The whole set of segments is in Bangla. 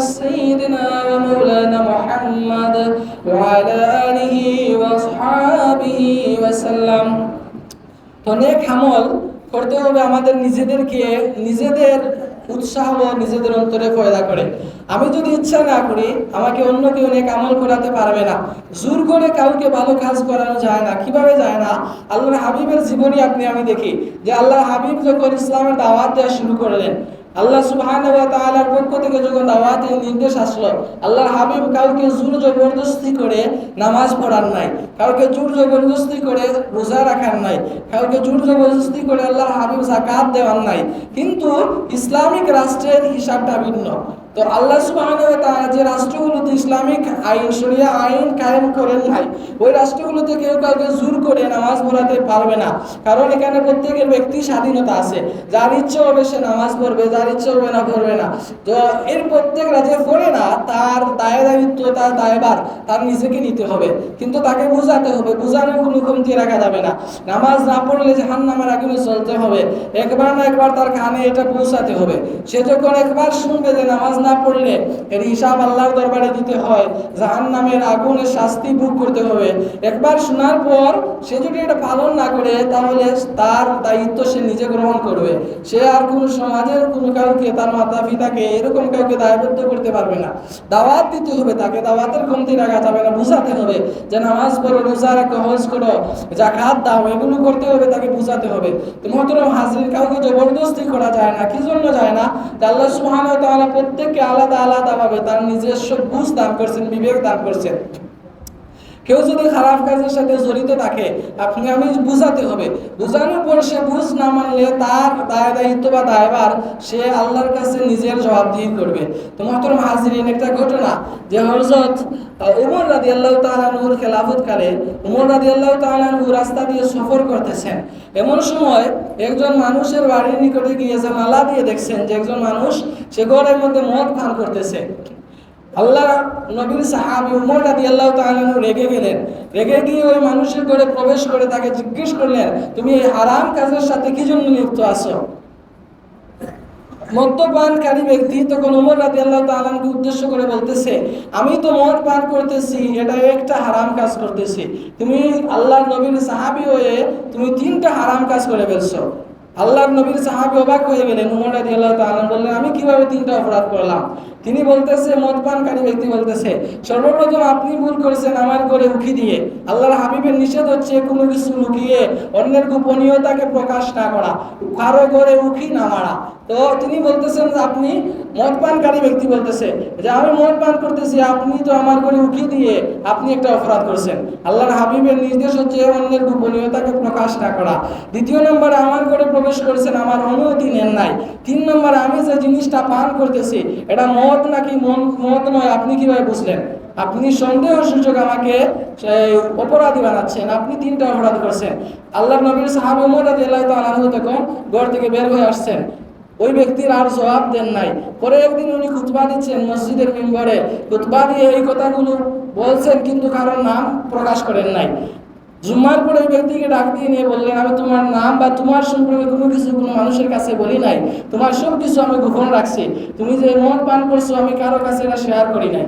سيدنا ومولانا محمد وعلى آله وأصحابه وسلم তো নেক আমল করতে হবে আমাদের নিজেদেরকে নিজেদের উৎসাহ ও নিজেদের অন্তরে পয়দা করে আমি যদি ইচ্ছা না করি আমাকে অন্য কেউ নেক আমল করাতে পারবে না জোর করে কাউকে ভালো কাজ করানো যায় না কিভাবে যায় না আল্লাহর হাবিবের জীবনী আপনি আমি দেখি যে আল্লাহর হাবিব যখন ইসলামের দাওয়াত দেওয়া শুরু করলেন আল্লাহ সুবহানাহু ওয়া তাআলার পক্ষ থেকে যখন দাওয়াতি নির্দেশ আসলো, আল্লাহর হাবিব কাউকে জোর জবরদস্তি করে নামাজ পড়ার নাই, কাউকে জোর জবরদস্তি করে রোজা রাখার নাই, কাউকে জোর জবরদস্তি করে আল্লাহর হাবিব জাকাত দেওয়ার নাই। কিন্তু ইসলামিক রাষ্ট্রের হিসাবটা ভিন্ন। তো আল্লাহ যে রাষ্ট্রগুলোতে ইসলামিক আইন, শরিয়া আইন কায়েম করেন নাই, ওই রাষ্ট্রগুলোতে কেউ কাউকে জোর করে নামাজ পড়াতে পারবে না। কারণ এখানে প্রত্যেকের ব্যক্তি স্বাধীনতা আছে। যার ইচ্ছে হবে সে নামাজ পড়বে, যার ইচ্ছে হবে না পড়বে না। তো এর প্রত্যেক রাজ্যে পড়ে না, তার দায় দায়িত্ব, তার দায়বার তার নিজেকে নিতে হবে। কিন্তু তাকে বোঝাতে হবে, বোঝানোর কোনো কমতি রাখা যাবে না। নামাজ না পড়লে জাহান নামার আগুনে চলতে হবে। একবার না একবার তার কানে এটা পৌঁছাতে হবে। সে যখন একবার শুনবে যে নামাজ না পড়লে এর হিসাব আল্লাহর দরবারে দিতে হয়। জাহান নামের আগুনের শাস্তি ভোগ করতে হবে। একবার শোনার পর সে যদি এটা পালন না করে, তাহলে তার দায়িত্ব সে নিজে গ্রহণ করবে। সে আর কোনো সমাজের কোনো কাউকে, তার মাতা পিতাকে এরকম কাউকে দায়বদ্ধ করতে পারবে না। দাওয়াত দিতে হবে তাকে। দাওয়াতের কমতি রাখা যাবে না, বুঝাতে হবে যে নামাজ পড়ো, রোজা রাখো, হজ করো জাকাত দাও, এগুলো করতে হবে, তাকে বুঝাতে হবে। তো মহতরম হাজির কাউকে জবরদস্তি করা যায় না, কি জন্য যায় না? যে আল্লাহ সুবহানাহু ওয়া তাআলা প্রত্যেককে আলাদা আলাদা ভাবে তার নিজস্ব বুঝ দান করছেন বিবেক দান করছেন। কেউ যদি খারাপ কাজের সাথে জড়িত থাকে আপনি আমি বুঝাতে হবে। বুঝানোর পর সে বুঝ না মানলে তার দায় দায়িত্ব বা দায়ভার সে আল্লাহর কাছে নিজের জবাবদিহি করবে। তো মহতরম হাজিরিন, একটা ঘটনা যে হজরত উমর রাদি আল্লাহ তালানুর খেলাফত কালে উমর রাদি আল্লাহ তালানহু রাস্তা দিয়ে সফর করতেছেন। এমন সময় একজন মানুষের বাড়ির নিকটে গিয়ে জানালা দিয়ে দেখছেন যে একজন মানুষ সে ঘরের মধ্যে মদ পান করতেছে। আল্লাহ নবীর সাহাবি উমর রাদিয়াল্লাহু তাআলা রেগে গেলেন। রেগে গিয়ে ওই মানুষের ঘরে প্রবেশ করে তাকে জিজ্ঞেস করলেন, তুমি এই হারাম কাজের সাথে কি জন্য লিপ্ত আছো? মদ্যপানকারী ব্যক্তি তখন উমর রাজি আল্লাহ তালানকে উদ্দেশ্য করে বলতেছে, আমি তো মদ পান করতেছি, এটা একটা হারাম কাজ করতেছি। তুমি আল্লাহ নবীর সাহাবি হয়ে তুমি তিনটা হারাম কাজ করে ফেলছো। আল্লাহর নবীর সাহাবি অবাক হয়ে গেলেন। উমর রাজি আল্লাহ তালান বললেন, আমি কীভাবে তিনটা অপরাধ করলাম? তিনি বলতেছে মদপানকারী ব্যক্তি বলতেছে, সর্বপ্রথম আপনি ভুল করেছেন আমার করে উকি দিয়ে। আল্লাহর হাবিবের নিষেধ হচ্ছে কোনো কিছু লুকিয়ে অন্যের গোপনীয়তাকে প্রকাশ না করা, কারও করে উকি না মারা। তো তিনি বলতেছেন যে, আপনি মদপানকারী ব্যক্তি বলতেছে, যে আমি মদ পান করতেছি, আপনি তো আমার করে উকি দিয়ে আপনি একটা অপরাধ করছেন। আল্লাহর হাবিবের নির্দেশ হচ্ছে অন্যের গোপনীয়তাকে প্রকাশ না করা। দ্বিতীয় নম্বরে, আমার করে প্রবেশ করেছেন, আমার অনুমতি নেন নাই। তিন নম্বরে, আমি যে জিনিসটা পান করতেছি, এটা মদ নাকি মন মদ নয়? আপনি কীভাবে বুঝলেন? আপনি সন্দেহ সূচক আমাকে অপরাধী বানাচ্ছেন। আপনি তিনটা অপরাধ করছেন। আল্লাহ নবীর সাহাবি তখন ঘর থেকে বের হয়ে আসছেন। ওই ব্যক্তির আর জবাব দেন নাই। পরে একদিন উনি খুতবা দিচ্ছেন মসজিদের মেম্বারে। খুতবা দিয়ে এই কথাগুলো বলছেন কিন্তু কারোর নাম প্রকাশ করেন নাই। জুম্মার পরে ওই ব্যক্তিকে ডাক দিয়ে নিয়ে বললেন, আমি তোমার নাম বা তোমার সম্পর্কে কোনো কিছু কোনো মানুষের কাছে বলি নাই। তোমার সব কিছু আমি গোপন রাখছি। তুমি যে মদ পান করছ, আমি কারও কাছে এটা শেয়ার করি নাই।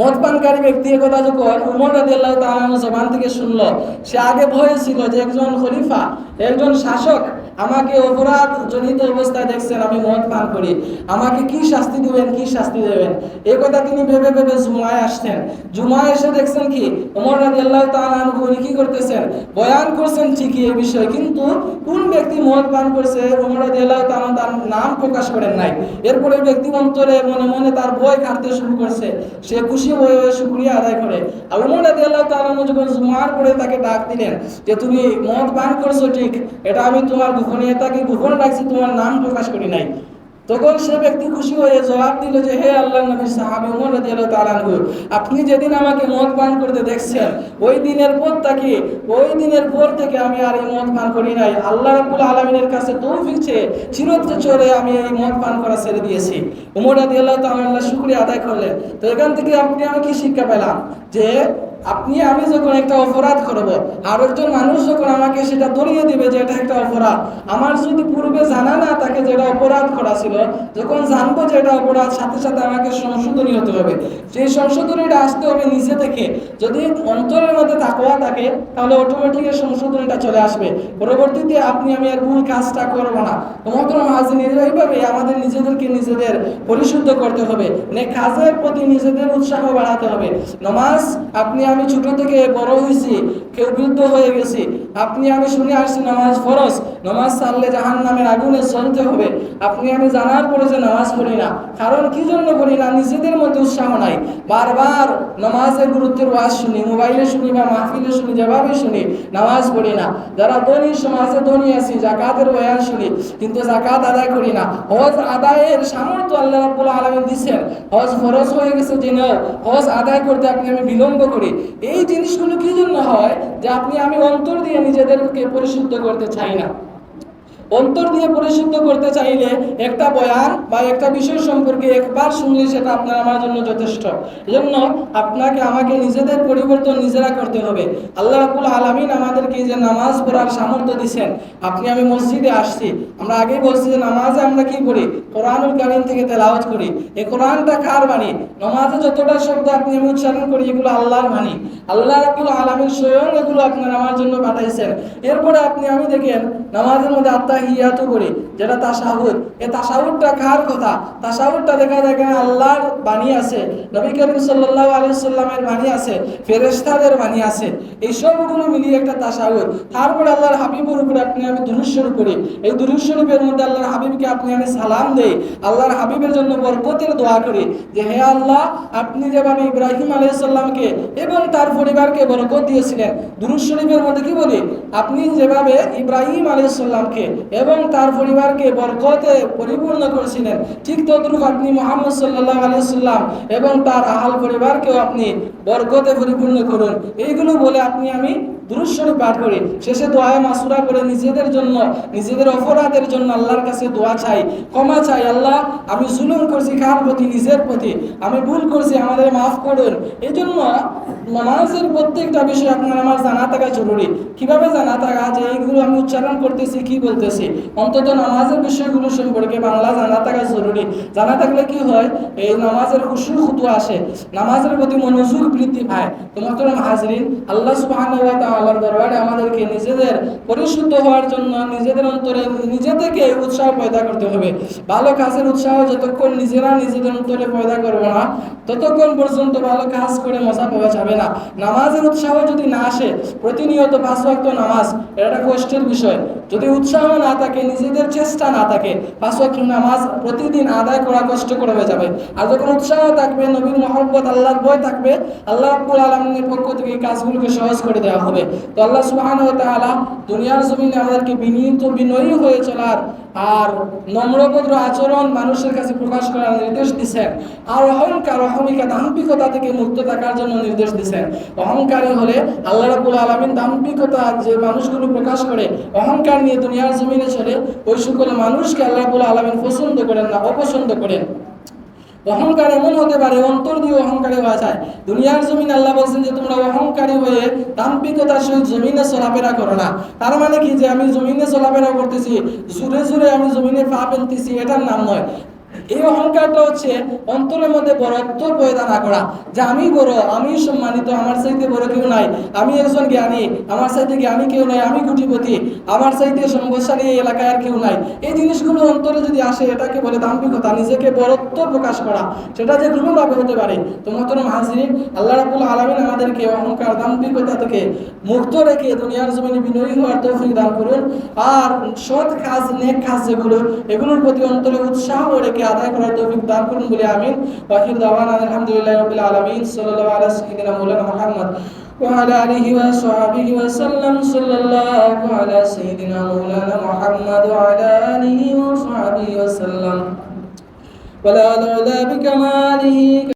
মদ পানকারী ব্যক্তি এ কথা যখন উমর রাদিয়াল্লাহ তাআলা জবান থেকে শুনলো। সে আগে ভয়ে ছিল যে একজন খলিফা, একজন শাসক আমাকে অপরাধ জনিত অবস্থায় দেখছেন, আমি মদ পান করি। আমাকে কি শাস্তি দিবেন, কি শাস্তি দেবেন? এই কথা তিনি ভেবে ভেবে জুমায় আসছেন। জুমায় এসে দেখছেন কি ওমর রাদিয়াল্লাহু তাআলা আনহু উনি কি করতেছেন? বয়ান করছেন ঠিকই এই বিষয়, কিন্তু কোন ব্যক্তি মদ পান করছে ওমর রাদিয়াল্লাহু তাআলা তার নাম প্রকাশ করেন নাই। এরপরে ব্যক্তি অন্তরে মনে মনে তার ভয় কাটতে শুরু করছে। সে খুশি হয়ে হয়ে শুক্রিয়া আদায় করে। আর উমর আদি আল্লাহ তালা যখন মার করে তাকে ডাক দিলেন যে, তুমি মদ পান করছ ঠিক, এটা আমি তোমার গোপনীয়তাকে গোপন রাখছি, তোমার নাম প্রকাশ করি নাই। তখন সে ব্যক্তি খুশি হয়ে জবাব দিল যে, হে আল্লাহ নবী সাহাবী ওমর রাদিয়াল্লাহু তাআলা আপনি যেদিন আমাকে মদ পান করতে দেখছেন, ওই দিনের পর থেকে, ওই দিনের পর থেকে আমি আর এই মদ পান করি নাই। আল্লাহ রাব্বুল আলামিনের কাছে তৌফিক চেয়ে চিরত্র চলে আমি এই মদ পান করা ছেড়ে দিয়েছি। ওমর রাদিয়াল্লাহু তাআলা শুকরিয়া আদায় করলেন। তো এখান থেকে আপনি আমি কি শিক্ষা পেলাম? যে আপনি, আমি যখন একটা অপরাধ করব, আর একজন মানুষ যখন আমাকে সেটা ধরিয়ে দিবে যে এটা একটা অপরাধ, আমার যদি পূর্বে জানা না তাকে যেটা অপরাধ করা ছিল, যখন জানব যে এটা অপরাধ, সাথে সাথে আমাকে সংশোধনী হতে হবে। সেই সংশোধনীটা আসতে হবে নিজে থেকে। যদি অন্তরের মধ্যে তাকওয়া থাকে, তাহলে অটোমেটিক সংশোধনীটা চলে আসবে। পরবর্তীতে আপনি, আমি আর ভুল কাজটা করব না। মহতরম হাজির এইভাবে আমাদের নিজেদেরকে নিজেদের পরিশুদ্ধ করতে হবে। কাজের প্রতি নিজেদের উৎসাহ বাড়াতে হবে। নমাজ আপনি আমি ছোট থেকে বড় হয়েছি, কেউ বৃদ্ধ হয়ে গেছি। আপনি আমি শুনে আসছি, নামাজ ফরজ, নামাজ সারলে জাহান নামের আগুনে চলতে হবে। আপনি আমি জানার পরে যে নামাজ পড়ি না, কারণ কি জন্য পড়ি না? নিজেদের মধ্যে উৎসাহ নাই। বারবার নামাজের গুরুত্বের ওয়াজ শুনি, মোবাইলে শুনি বা মাহফিলে শুনি, যেভাবে শুনি, নামাজ পড়ি না। যারা ধনী সমাজে ধনী আছি জাকাতের বয়ান শুনি, কিন্তু জাকাত আদায় করি না। হজ আদায়ের সামর্থ্য আল্লাহ রাব্বুল আলামিন দিছেন। হজ ফরজ হয়ে গেছে জেনেও, হজ আদায় করতে আপনি আমি বিলম্ব করি। এই জিনিসগুলো কি জন্য হয়? যে আপনি আমি অন্তর দিয়ে নিজেদেরকে পরিশুদ্ধ করতে চাই না। অন্তর দিয়ে পরিশুদ্ধ করতে চাইলে একটা বয়ান বা একটা বিষয় সম্পর্কে একবার শুনলে সেটা আপনার আমার জন্য যথেষ্ট। এজন্য আপনাকে, আমাকে নিজেদের পরিবর্তন নিজেরা করতে হবে। আল্লাহ রাবুল আলমিন আমাদেরকে যে নামাজ পড়ার সামর্থ্য দিচ্ছেন আপনি আমি মসজিদে আসছি, আমরা আগেই বলছি যে নামাজে আমরা কি করি কোরআনুল কারিম থেকে তেলাওয়াত করি। এই কোরআনটা কার বাণী? নামাজে যতটা শব্দ আপনি আমি উচ্চারণ করি, এগুলো আল্লাহর বাণী। আল্লাহ রাবুল আলমিন স্বয়ং এগুলো আপনার আমার জন্য পাঠাইছেন। এরপরে আপনি আমি দেখেন, নামাজের মধ্যে আত্মাহিয়াতু করি, যেটা তাসাহুদ। এই তাসাহুদটা কার কথা? তাসাহুদটা দেখা যায় এখানে আল্লাহর বাণী আছে, নবী করিম সাল্লাল্লাহু আলাইহি সাল্লামের বাণী আছে, ফেরেশতাদের বাণী আছে। এই সবগুলো মিলিয়ে একটা তাসাহুদ। তারপরে আল্লাহর হাবিবের উপরে আপনি আমি দুরূদ শরীফ করি। এই দুরূদ শরীফের মধ্যে আল্লাহর হাবিবকে আপনি আমি সালাম দেই, আল্লাহর হাবিবের জন্য বরকতের দোয়া করি যে, হে আল্লাহ, আপনি যেভাবে ইব্রাহিম আলাইহিস সালামকে এবং তার পরিবারকে বরকত দিয়েছিলেন। দুরূদ শরীফের মধ্যে কি বলি? আপনি যেভাবে ইব্রাহিম আলাইহিস সালামকে এবং তার পরিবারকে বরকতে পরিপূর্ণ করেছিলেন। ঠিক তদ্রুপ আপনি মোহাম্মদ সাল্লাহ আলিয়াল্লাম এবং তার আহাল পরিবারকেও আপনি বরকতে পরিপূর্ণ করুন। এইগুলো বলে আপনি আমি দুরুশ্বরী পাঠ করি। শেষে দোয়ায় মাসুরা করে নিজেদের জন্য, নিজেদের অপরাধের জন্য আল্লাহর কাছে দোয়া চাই, ক্ষমা চাই। আল্লাহ, আমি জুলুম করছি কার প্রতি? নিজের প্রতি। আমি ভুল করছি, আমাদের মাফ করুন। এই জন্য নামাজের প্রত্যেকটা বিষয় আপনার আমার জানা থাকা জরুরি। কীভাবে জানা থাকা? যে এইগুলো আমি উচ্চারণ করতেছি, কি বলতেছি? অন্তত নামাজের বিষয়গুলো সম্পর্কে বাংলা জানা থাকা জরুরি। জানা থাকলে কি হয়? এই নামাজের খুশু খুতু আসে। নামাজের প্রতি মনোযোগ বৃদ্ধি পায়। তো মতরম হাজরিন। আল্লাহ সুবহানাহু তাআলার দরবারে আমাদেরকে নিজেদের পরিশুদ্ধ হওয়ার জন্য নিজেদের অন্তরে নিজে থেকে উৎসাহ পয়দা করতে হবে। ভালো কাজের উৎসাহ যতক্ষণ নিজেরা নিজেদের অন্তরে পয়দা করব না, ততক্ষণ পর্যন্ত ভালো কাজ করে মজা পাওয়া যাবে না। নামাজের উৎসাহ যদি না আসে, প্রতিনিয়ত পাঁচ ওয়াক্ত নামাজ, এটা একটা কষ্টের বিষয়। যদি উৎসাহ না থাকে, নিজেদের চেষ্টা না থাকে, পাঁচ ওয়াক্ত নামাজ প্রতিদিন আদায় করা কষ্ট করে হয়ে যাবে। আর যখন উৎসাহ থাকবে, নবীর মহব্বত, আল্লাহর ভয় থাকবে, আল্লাহ রাব্বুল আলামিনের পক্ষ থেকে কাজগুলোকে সহজ করে দেওয়া হবে। তো আল্লাহ সুবহানাহু ওয়া তাআলা দুনিয়ার জমিনে আমাদেরকে বিনীত, বিনয়ী হয়ে চলার আর নম্রভদ্র আচরণ মানুষের কাছে প্রকাশ করার নির্দেশ দিচ্ছেন আর অহংকার, অহমিকা দাম্পিকতা থেকে মুক্ত থাকার জন্য নির্দেশ দিচ্ছেন অহংকারী হলে আল্লাহ রাবুল আলমিন দাম্পিকতা যে মানুষগুলো প্রকাশ করে, অহংকার নিয়ে দুনিয়ার জমিনে চলে, ওই সকল মানুষকে আল্লাহ রাবুল আলমিন পছন্দ করেন না, অপছন্দ করেন। অহংকার এমন হতে পারে, অন্তর দিয়ে অহংকারে যায়। দুনিয়ার জমিন আল্লাহ বলছেন যে, তোমরা অহংকারী হয়ে দাম্পিকতার সহিত জমিনে চলাফেরা করো না। তার মানে কি? যে আমি জমিনে চলাফেরা করতেছি, জুড়ে জুড়ে আমি জমিনে পা ফেলতেছি এটার নাম নয়। এই অহংকারটা হচ্ছে অন্তরের মধ্যে বড়ত্ব পয়দা না করা। যে আমি বড়, আমি সম্মানিত, আমার চাইতে বড় কেউ নাই। আমি একজন জ্ঞানী, আমার চাইতে জ্ঞানী কেউ নাই, আমি কুটিপতি, আমার চাইতে সম্পদশালী এই এলাকায় আর কেউ নাই। এই জিনিসগুলো অন্তরে যদি আসে, এটাকে বলে দাম্ভিকতা, নিজেকে বড়ত্ব প্রকাশ করা। সেটা যে কোনোভাবে হতে পারে। তো মতরম হাজির আল্লাহ রাবুল আলমিন আমাদেরকে অহংকার, দাম্ভিকতা থেকে মুক্ত রেখে দুনিয়ার জমিনে বিনয়ী হওয়ার তৌফিক দান করুন। আর সৎ কাজ, নেক কাজ যেগুলো, এগুলোর প্রতি অন্তরে উৎসাহ রেখে আদায় করার তৌফিক দান করুন বলে আমিন ওয়াহিদ দাওয়ান আলহামদুলিল্লাহ রাব্বিল আলামিন সাল্লাল্লাহু আলা সাইয়্যিদিনা মাওলানা মুহাম্মদ وعلى آله وصحبه وسلم صلى الله على سيدنا مولانا محمد وعلى آله وصحبه وسلم ولا لولا بكماله